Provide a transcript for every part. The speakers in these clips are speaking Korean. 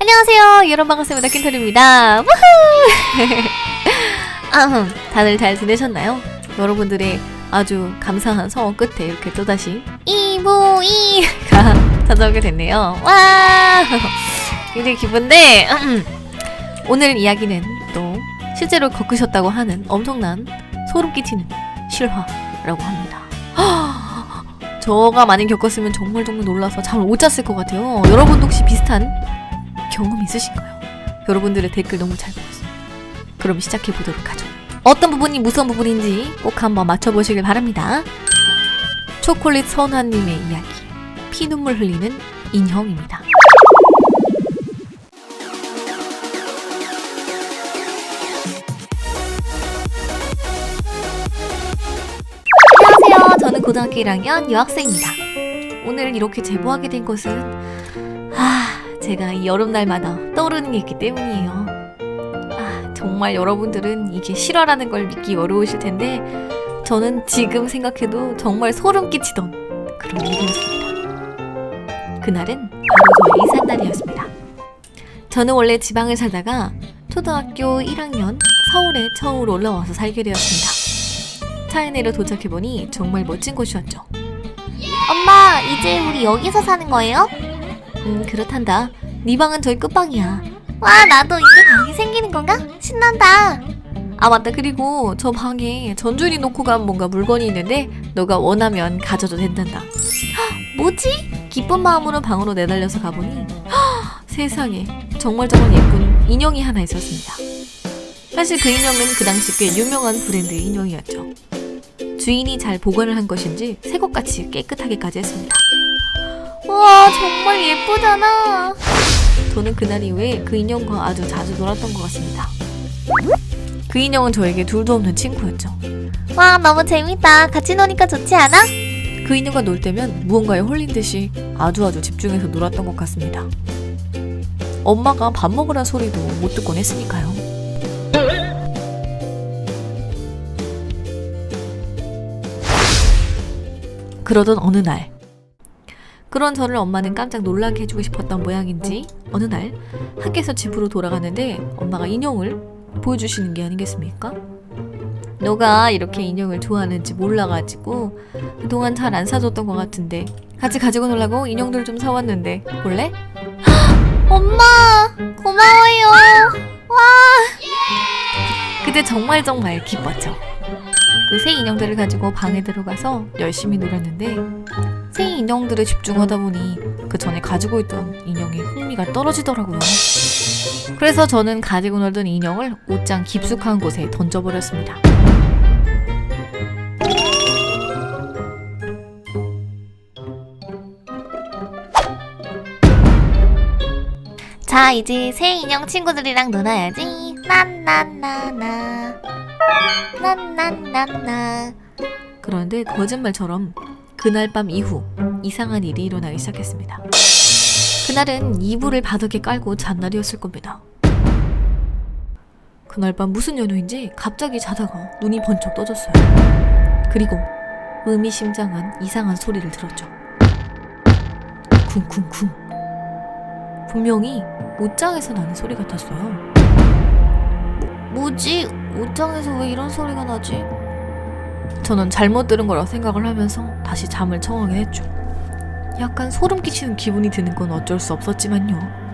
안녕하세요. 여러분 반갑습니다. 킨토리입니다. 우후! 다들 잘 지내셨나요? 여러분들의 아주 감사한 성원 끝에 이렇게 또다시 이모이가 찾아오게 됐네요. 와! 굉장히 기쁜데 음, 오늘 이야기는 또 실제로 겪으셨다고 하는 엄청난 소름 끼치는 실화라고 합니다. 저가 많이 겪었으면 정말 정말 놀라서 잠을 못 잤을 것 같아요. 여러분도 혹시 비슷한 경험 있으신가요? 여러분들의 댓글 너무 잘 보였어요. 그럼 시작해 보도록 하죠. 어떤 부분이 무서운 부분인지 꼭 한번 맞춰보시길 바랍니다. 초콜릿 선화님의 이야기. 피눈물 흘리는 인형입니다. 고등학교 1학년 여학생입니다. 오늘 이렇게 제보하게 된 것은 아, 제가 이 여름날마다 떠오르는 게 있기 때문이에요. 아, 정말 여러분들은 이게 실화라는 걸 믿기 어려우실 텐데 저는 지금 생각해도 정말 소름 끼치던 그런 일이었습니다. 그날은 바로 저의 이삿날이었습니다. 저는 원래 지방을 살다가 초등학교 1학년 서울에 처음 올라와서 살게 되었습니다. 차에 내려 도착해보니 정말 멋진 곳이었죠. 엄마, 이제 우리 여기서 사는 거예요? 음, 그렇단다. 네 방은 저희 끝방이야. 와, 나도 이제 방이 생기는 건가? 신난다. 아 맞다 그리고 저 방에 전준이 놓고 간 뭔가 물건이 있는데 너가 원하면 가져도 된단다 뭐지? 기쁜 마음으로 방으로 내달려서 가보니 세상에 정말 정말 예쁜 인형이 하나 있었습니다 사실 그 인형은 그 당시 꽤 유명한 브랜드의 인형이었죠 주인이 잘 보관을 한 것인지 새것같이 깨끗하게까지 했습니다 와, 정말 예쁘잖아. 저는 그날 이후에 그 인형과 아주 자주 놀았던 것 같습니다 그 인형은 저에게 둘도 없는 친구였죠 와, 너무 재밌다. 같이 노니까 좋지 않아? 그 인형과 놀 때면 무언가에 홀린 듯이 아주 아주 집중해서 놀았던 것 같습니다. 엄마가 밥 먹으란 소리도 못 듣곤 했으니까요. 그러던 어느 날 그런 저를 엄마는 깜짝 놀라게 해주고 싶었던 모양인지 어느 날 학교에서 집으로 돌아가는데 엄마가 인형을 보여주시는 게 아니겠습니까? 너가 이렇게 인형을 좋아하는지 몰라가지고 그동안 잘 안 사줬던 것 같은데 같이 가지고 놀라고 인형들 좀 사왔는데 볼래? 엄마, 고마워요. 그때 정말 정말 기뻤죠. 그 새 인형들을 가지고 방에 들어가서 열심히 놀았는데 새 인형들에 집중하다 보니 그 전에 가지고 있던 인형의 흥미가 떨어지더라고요. 그래서 저는 가지고 놀던 인형을 옷장 깊숙한 곳에 던져버렸습니다. 자, 이제 새 인형 친구들이랑 놀아야지. 난난나나. 난난나나. 그런데 거짓말처럼 그날 밤 이후 이상한 일이 일어나기 시작했습니다. 그날은 이불을 바닥에 깔고 잔 날이었을 겁니다. 그날 밤 무슨 연유인지 갑자기 자다가 눈이 번쩍 떠졌어요. 그리고 의미심장한 이상한 소리를 들었죠. 쿵쿵쿵. 분명히 옷장에서 나는 소리 같았어요. 뭐지? 옷장에서 왜 이런 소리가 나지? 저는 잘못 들은 거라 생각을 하면서 다시 잠을 청하게 했죠. 약간 소름 끼치는 기분이 드는 건 어쩔 수 없었지만요.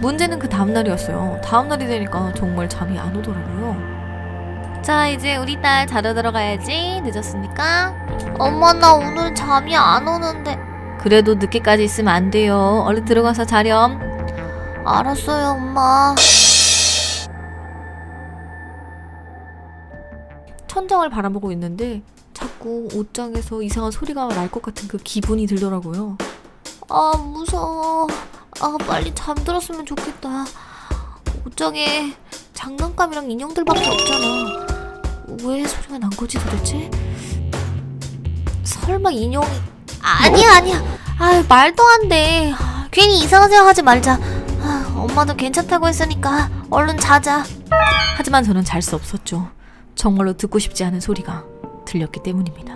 문제는 그 다음날이었어요. 다음날이 되니까 정말 잠이 안 오더라고요. 자, 이제 우리 딸 자러 들어가야지. 늦었으니까. 엄마, 나 오늘 잠이 안 오는데. 그래도 늦게까지 있으면 안 돼요. 얼른 들어가서 자렴. 알았어요, 엄마. 천장을 바라보고 있는데 자꾸 옷장에서 이상한 소리가 날 것 같은 그 기분이 들더라고요. 아, 무서워. 아, 빨리 잠들었으면 좋겠다. 옷장에 장난감이랑 인형들밖에 없잖아. 왜 소리가 난 거지 도대체? 설마 인형이 아니야, 아니야. 아, 말도 안 돼. 아, 괜히 이상한 생각하지 말자. 아, 엄마도 괜찮다고 했으니까 얼른 자자. 하지만 저는 잘 수 없었죠. 정말로 듣고 싶지 않은 소리가 들렸기 때문입니다.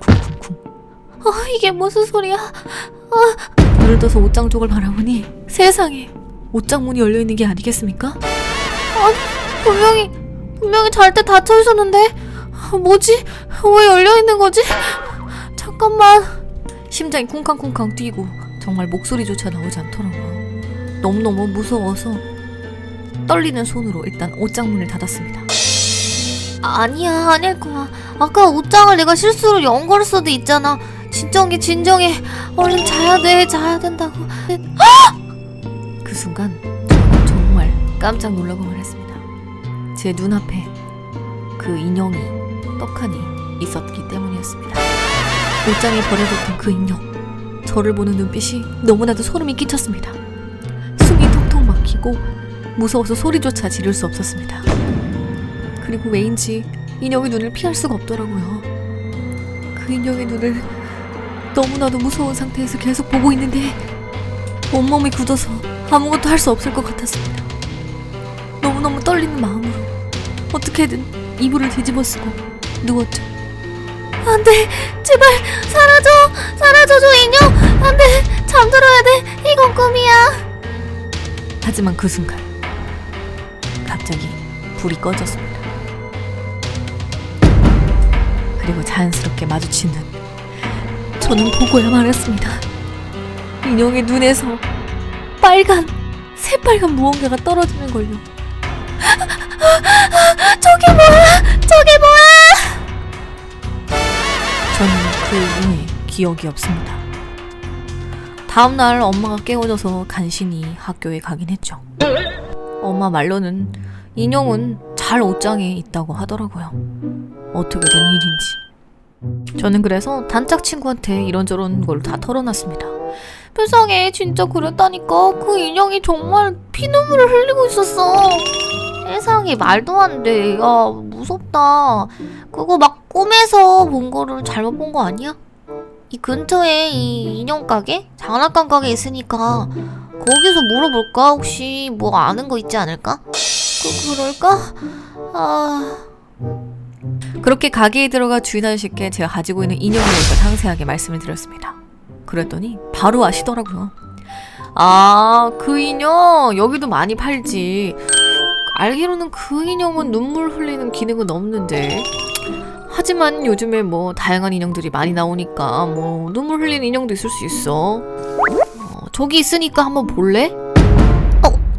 쿵쿵쿵. 어, 이게 무슨 소리야? 어, 눈을 떠서 옷장 쪽을 바라보니 세상에 옷장 문이 열려 있는 게 아니겠습니까? 분명히 분명히 잘 때 닫혀 있었는데 아, 뭐지? 왜 열려 있는 거지? 잠깐만. 심장이 쿵쾅쿵쾅 뛰고 정말 목소리조차 나오지 않더라고요. 너무너무 무서워서 떨리는 손으로 일단 옷장 문을 닫았습니다. 아니야 아닐 거야. 아까 옷장을 내가 실수로 연 걸 수도 있잖아. 진정해 진정해. 얼른 자야 돼 자야 된다고. 그 순간 정말 깜짝 놀라고 말했습니다. 제 눈앞에 그 인형이 떡하니 있었기 때문이었습니다. 옷장에 버려졌던 그 인형. 저를 보는 눈빛이 너무나도 소름이 끼쳤습니다. 숨이 턱턱 막히고 무서워서 소리조차 지를 수 없었습니다. 그리고 왜인지 인형의 눈을 피할 수가 없더라고요. 그 인형의 눈을 너무나도 무서운 상태에서 계속 보고 있는데 온몸이 굳어서 아무것도 할 수 없을 것 같았습니다. 너무너무 떨리는 마음으로 어떻게든 이불을 뒤집어 쓰고 누웠죠. 안 돼 제발 사라져 사라져줘 인형 안 돼 잠들어야 돼 이건 꿈이야. 하지만 그 순간 갑자기 불이 꺼졌습니다. 그리고 자연스럽게 마주친 눈. 저는 보고야 말았습니다. 인형의 눈에서 빨간 새빨간 무언가가 떨어지는 걸요. 저게 뭐야 저게 뭐야? 저는 그 이후에 기억이 없습니다. 다음날 엄마가 깨워져서 간신히 학교에 가긴 했죠. 엄마 말로는 인형은 잘 옷장에 있다고 하더라고요. 어떻게 된 일인지. 저는 그래서 단짝 친구한테 이런저런 걸 다 털어놨습니다. 세상에 진짜 그랬다니까 그 인형이 정말 피눈물을 흘리고 있었어 세상에 말도 안 돼 야 무섭다 그거 막 꿈에서 본 거를 잘못 본 거 아니야? 이 근처에 이 인형 가게? 장난감 가게 있으니까 거기서 물어볼까? 혹시 뭐 아는 거 있지 않을까? 그, 그럴까? 아... 그렇게 가게에 들어가 주인 아저씨께 제가 가지고 있는 인형에 대해서 상세하게 말씀을 드렸습니다. 그랬더니 바로 아시더라고요. 아, 그 인형 여기도 많이 팔지. 알기로는 그 인형은 눈물 흘리는 기능은 없는데. 하지만 요즘에 뭐 다양한 인형들이 많이 나오니까 뭐 눈물 흘리는 인형도 있을 수 있어. 어, 저기 있으니까 한번 볼래?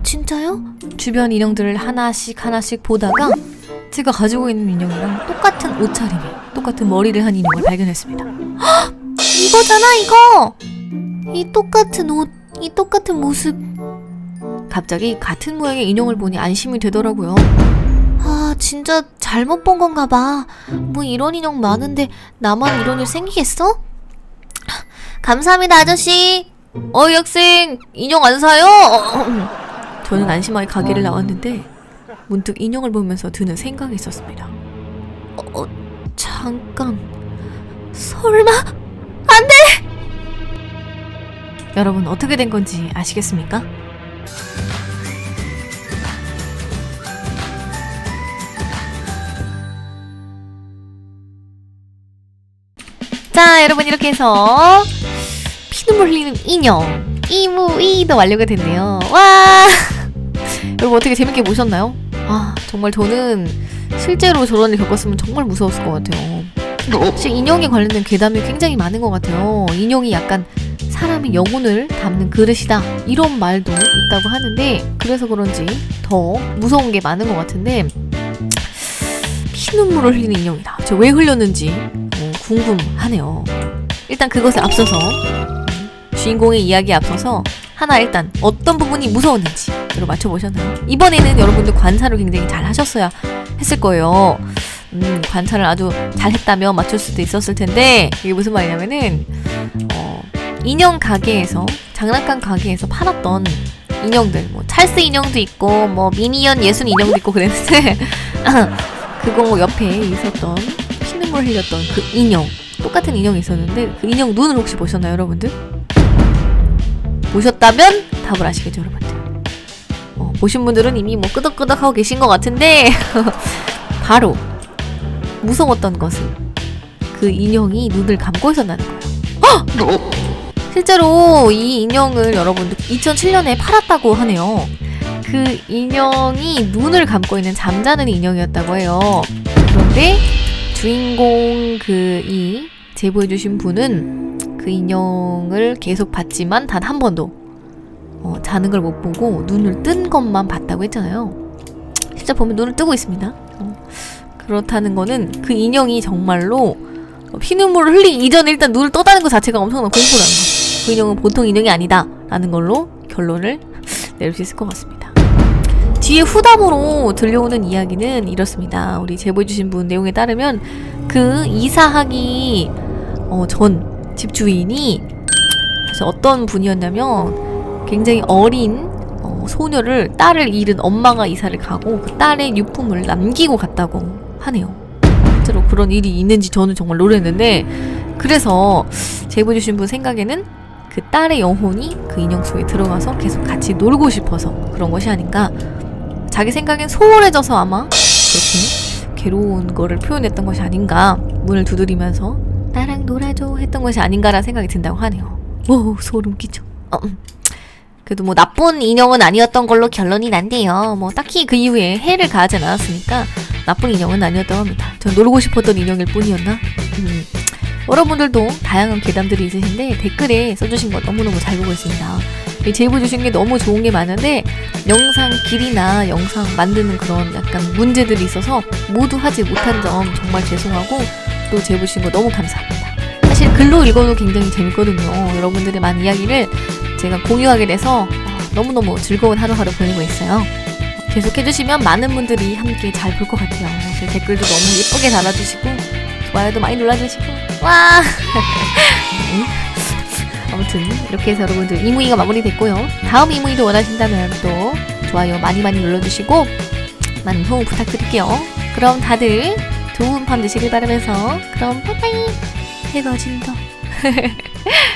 진짜요? 주변 인형들을 하나씩 하나씩 보다가 제가 가지고 있는 인형이랑 똑같은 옷차림에 똑같은 머리를 한 인형을 발견했습니다. 이거잖아 이거! 이 똑같은 옷, 이 똑같은 모습 갑자기 같은 모양의 인형을 보니 안심이 되더라고요. 아, 진짜 잘못 본 건가 봐. 뭐 이런 인형 많은데 나만 이런 일 생기겠어? 감사합니다, 아저씨. 어이 학생 인형 안 사요? 저는 안심하게 가게를 나왔는데 문득 인형을 보면서 드는 생각이 있었습니다. 어, 어, 잠깐 설마 여러분 어떻게 된 건지 아시겠습니까? 자 여러분 이렇게 해서 피눈물 흘리는 인형 이무이도 완료가 됐네요 와 여러분 어떻게 재밌게 보셨나요? 아 정말 저는 실제로 저런 일 겪었으면 정말 무서웠을 것 같아요. 사실 인형에 관련된 괴담이 굉장히 많은 것 같아요. 인형이 약간 사람의 영혼을 담는 그릇이다 이런 말도 있다고 하는데 그래서 그런지 더 무서운 게 많은 것 같은데 피눈물을 흘리는 인형이다. 저 왜 흘렸는지 어, 궁금하네요. 일단 그것에 앞서서 주인공의 이야기에 앞서서 하나 일단 어떤 부분이 무서웠는지 여러분 맞춰보셨나요? 이번에는 여러분들 관찰을 굉장히 잘 하셨어야 했을 거예요 음, 관찰을 아주 잘 했다면 맞출 수도 있었을 텐데 이게 무슨 말이냐면은 어, 인형 가게에서 장난감 가게에서 팔았던 인형들 뭐 찰스 인형도 있고 뭐 미니언 예순 인형도 있고 그랬는데 그거 옆에 있었던 피눈물 흘렸던 그 인형 똑같은 인형이 있었는데 그 인형 눈을 혹시 보셨나요 여러분들? 보셨다면 답을 아시겠죠 여러분들 어, 보신 분들은 이미 뭐 끄덕끄덕 하고 계신 것 같은데 바로 무서웠던 것은 그 인형이 눈을 감고 있었다는 거예요 헉! 실제로 이 인형을 여러분들 2007년에 팔았다고 하네요. 그 인형이 눈을 감고 있는 잠자는 인형이었다고 해요. 그런데 주인공 그 이 제보해주신 분은 그 인형을 계속 봤지만 단 한 번도 어, 자는 걸 못 보고 눈을 뜬 것만 봤다고 했잖아요. 실제 보면 눈을 뜨고 있습니다. 어, 그렇다는 거는 그 인형이 정말로 피눈물을 흘리기 이전에 일단 눈을 떠다는 것 자체가 엄청난 공포라는 거. 그 인형은 보통 인형이 아니다라는 걸로 결론을 내릴 수 있을 것 같습니다. 뒤에 후담으로 들려오는 이야기는 이렇습니다. 우리 제보해주신 분 내용에 따르면 그 이사하기 어, 전 집주인이 사실 어떤 분이었냐면 굉장히 어린 어, 소녀를 딸을 잃은 엄마가 이사를 가고 그 딸의 유품을 남기고 갔다고 하네요. 실제로 그런 일이 있는지 저는 정말 놀랐는데 그래서 제보해주신 분 생각에는 그 딸의 영혼이 그 인형 속에 들어가서 계속 같이 놀고 싶어서 그런 것이 아닌가 자기 생각엔 소홀해져서 아마 그렇게 괴로운 거를 표현했던 것이 아닌가 문을 두드리면서 나랑 놀아줘 했던 것이 아닌가라는 생각이 든다고 하네요 오 소름 끼쳐 어, 음. 그래도 뭐 나쁜 인형은 아니었던 걸로 결론이 난대요 뭐 딱히 그 이후에 해를 가하진 않았으니까 나쁜 인형은 아니었다고 합니다 전 놀고 싶었던 인형일 뿐이었나 음. 여러분들도 다양한 괴담들이 있으신데 댓글에 써주신 거 너무너무 잘 보고 있습니다 이 제보 주신 게 너무 좋은 게 많은데 영상 길이나 영상 만드는 그런 약간 문제들이 있어서 모두 하지 못한 점 정말 죄송하고 또 제보 주신 거 너무 감사합니다. 사실 글로 읽어도 굉장히 재밌거든요. 여러분들의 많은 이야기를 제가 공유하게 돼서 어, 너무너무 즐거운 하루하루 보내고 있어요. 계속 해주시면 많은 분들이 함께 잘 볼 것 같아요. 사실 댓글도 너무 예쁘게 달아주시고 좋아요도 많이 눌러주시고 와 네. 아무튼 이렇게 해서 여러분들 이무이가 마무리됐고요. 다음 이무이도 원하신다면 또 좋아요 많이 많이 눌러주시고 많은 호응 부탁드릴게요. 그럼 다들 좋은 밤 되시길 바라면서 그럼 빠이빠이 해거진다